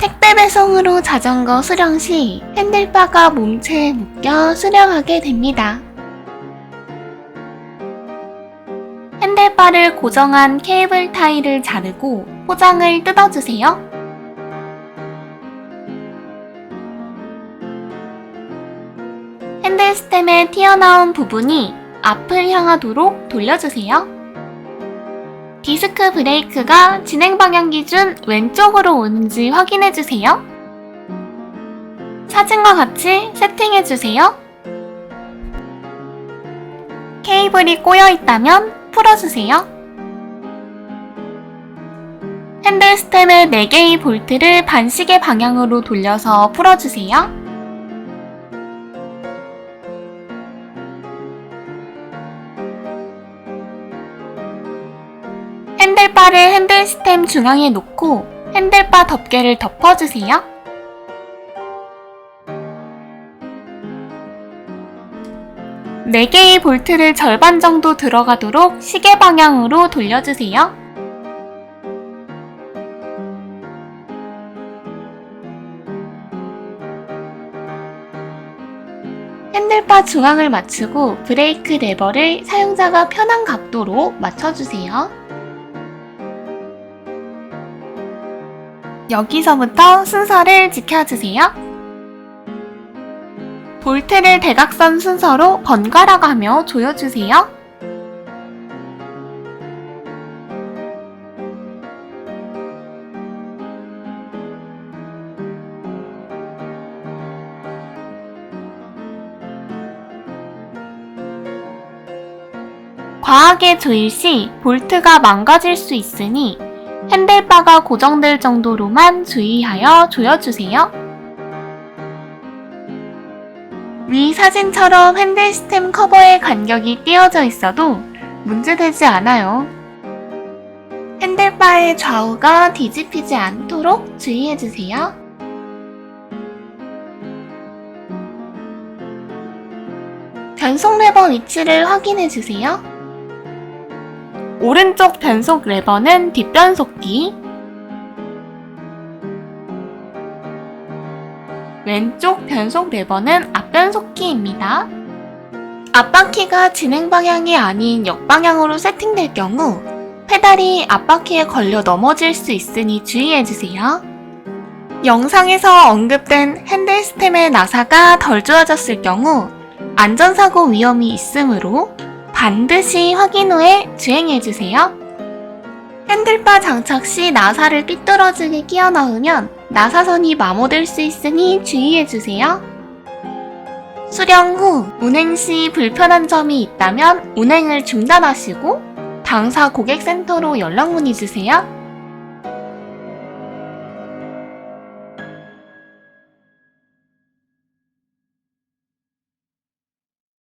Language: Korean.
해외 배송으로 자전거 수령 시 핸들바가 몸체에 묶여 수령하게 됩니다. 핸들바를 고정한 케이블 타일을 자르고 포장을 뜯어주세요. 핸들 스템에 튀어나온 부분이 앞을 향하도록 돌려주세요. 디스크 브레이크가 진행 방향 기준 왼쪽으로 오는지 확인해주세요. 사진과 같이 세팅해주세요. 케이블이 꼬여 있다면 풀어주세요. 핸들 스템의 4개의 볼트를 반시계 방향으로 돌려서 풀어주세요. 핸들바를 핸들 스템 중앙에 놓고 핸들바 덮개를 덮어주세요. 네개의 볼트를 절반 정도 들어가도록 시계 방향으로 돌려주세요. 핸들바 중앙을 맞추고 브레이크 레버를 사용자가 편한 각도로 맞춰주세요. 여기서부터 순서를 지켜주세요. 볼트를 대각선 순서로 번갈아 가며 조여주세요. 과하게 조일 시 볼트가 망가질 수 있으니 핸들바가 고정될 정도로만 주의하여 조여주세요. 위 사진처럼 핸들 스템 커버의 간격이 띄어져 있어도 문제되지 않아요. 핸들바의 좌우가 뒤집히지 않도록 주의해주세요. 변속 레버 위치를 확인해주세요. 오른쪽 변속 레버는 뒷변속기, 왼쪽 변속 레버는 앞변속기입니다. 앞바퀴가 진행 방향이 아닌 역방향으로 세팅될 경우 페달이 앞바퀴에 걸려 넘어질 수 있으니 주의해주세요. 영상에서 언급된 핸들 스템의 나사가 덜 좋아졌을 경우 안전사고 위험이 있으므로 반드시 확인 후에 주행해주세요. 핸들바 장착 시 나사를 삐뚤어지게 끼워 넣으면 나사선이 마모될 수 있으니 주의해주세요. 수령 후 운행 시 불편한 점이 있다면 운행을 중단하시고 당사 고객센터로 연락 문의 주세요.